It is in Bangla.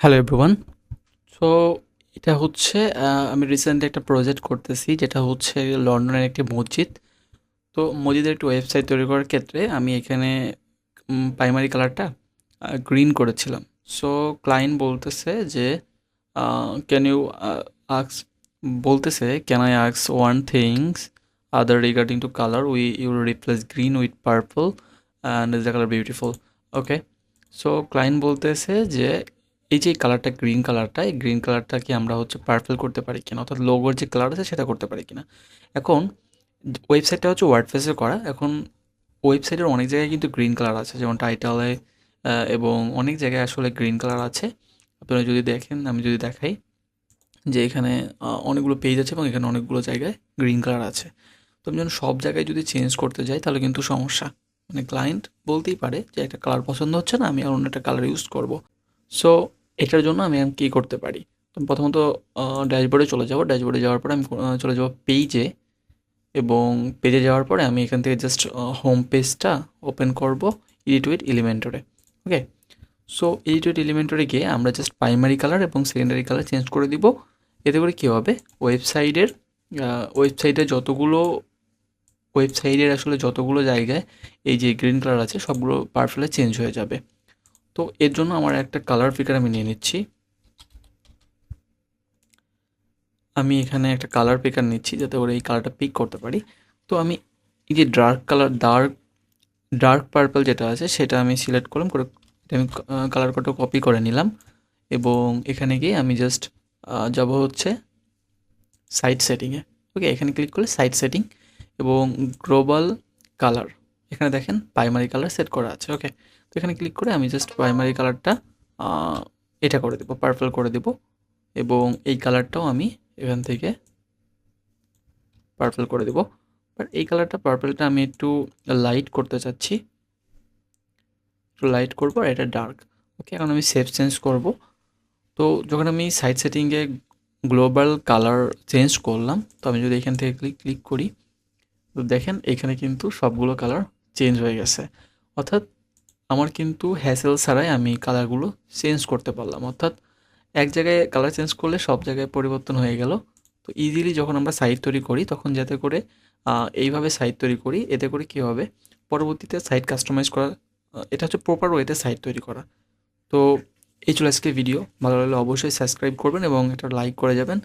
হ্যালো এভরিওয়ান সো এটা হচ্ছে আমি রিসেন্টলি একটা প্রজেক্ট করতেছি, যেটা হচ্ছে লন্ডনের একটি মসজিদ। তো মসজিদের একটি ওয়েবসাইট তৈরি করার ক্ষেত্রে আমি এখানে প্রাইমারি কালারটা গ্রিন করেছিলাম। সো ক্লায়েন্ট বলতেছে যে ক্যান ইউ আক্স বলতেছে can I আক্স one things other regarding to colour we you replace green with purple and is the colour beautiful okay so client বলতেছে যে এই যে কালারটা গ্রিন কালারটা এই গ্রিন কালারটা কি আমরা হচ্ছে পার্পল করতে পারি কিনা? অর্থাৎ লোগোর যে কালার আছে সেটা করতে পারি কিনা? এখন ওয়েবসাইটটা হচ্ছে ওয়ার্ডপ্রেসে করা। এখন ওয়েবসাইটের অনেক জায়গায় কিন্তু গ্রিন কালার আছে। যেমন টাইটালে এবং অনেক জায়গায় আসলে গ্রিন কালার আছে। আপনারা যদি দেখেন, আমি যদি দেখাই যে এখানে অনেকগুলো পেজ আছে এবং এখানে অনেকগুলো জায়গায় গ্রিন কালার আছে। তো আমি যখন সব জায়গায় যদি চেঞ্জ করতে যাই, তাহলে কিন্তু সমস্যা। মানে ক্লায়েন্ট বলতেই পারে যে একটা কালার পছন্দ হচ্ছে না, আমি আর অন্য একটা কালার ইউজ করব। সো এটার জন্য আমি কী করতে পারি? প্রথমত ড্যাশবোর্ডে চলে যাব। ড্যাশবোর্ডে যাওয়ার পরে আমি চলে যাব পেজে এবং পেজে যাওয়ার পরে আমি এখান থেকে জাস্ট হোম পেজটা ওপেন করব এডিট উইথ এলিমেন্টরে ওকে সো এডিট উইথ এলিমেন্টরে গিয়ে আমরা জাস্ট প্রাইমারি কালার এবং সেকেন্ডারি কালার চেঞ্জ করে দিব। এতে করে কী হবে? ওয়েবসাইটের ওয়েবসাইটে যতগুলো ওয়েবসাইটের আসলে যতগুলো জায়গায় এই যে গ্রিন কালার আছে, সবগুলো পারফেক্টলি চেঞ্জ হয়ে যাবে। তো এর জন্য আমার একটা কালার পিকার আমি নিয়ে নিচ্ছি। আমি এখানে একটা কালার পিকার নিচ্ছি যাতে করে এই কালারটা পিক করতে পারি। তো আমি এই যে dark colour dark dark purple যেটা আছে, সেটা আমি সিলেক্ট করলাম, করে আমি কালার কোডটা কপি করে নিলাম। এবং এখানে গিয়ে আমি জাস্ট যাব হচ্ছে সাইট সেটিংয়ে ওকে এখানে ক্লিক করলে সাইট সেটিং এবং গ্লোবাল কালার এখানে দেখেন প্রাইমারি কালার সেট করা আছে ওকে তো এখানে ক্লিক করে আমি জাস্ট প্রাইমারি কালারটা এটা করে দেবো পার্পল করে দেব এবং এই কালারটাও আমি এখান থেকে পার্পল করে দেব। বাট এই কালারটা পার্পলটা আমি একটু লাইট করতে চাচ্ছি। একটু লাইট করব আর এটা ডার্ক ওকে এখন আমি সেফ চেঞ্জ করব। তো যখন আমি সাইড সেটিংয়ে গ্লোবাল কালার চেঞ্জ করলাম, তো আমি যদি এখান থেকে ক্লিক ক্লিক করি, তো দেখেন এখানে কিন্তু সবগুলো কালার চেঞ্জ হয়ে গেছে। অর্থাৎ আমার কিন্তু হ্যাসেল ছাড়াই আমি কালারগুলো চেঞ্জ করতে পারলাম। অর্থাৎ এক জায়গায় কালার চেঞ্জ করলে সব জায়গায় পরিবর্তন হয়ে গেল। তো ইজিলি যখন আমরা সাইট তৈরি করি, তখন যাতে করে এইভাবে সাইট তৈরি করি, এতে করে কী হবে? পরবর্তীতে সাইট কাস্টমাইজ করা এটা হচ্ছে প্রপার ওয়েতে সাইট তৈরি করা। তো এই চলে আজকে ভিডিও ভালো লাগলে অবশ্যই সাবস্ক্রাইব করবেন এবং এটা লাইক করে যাবেন।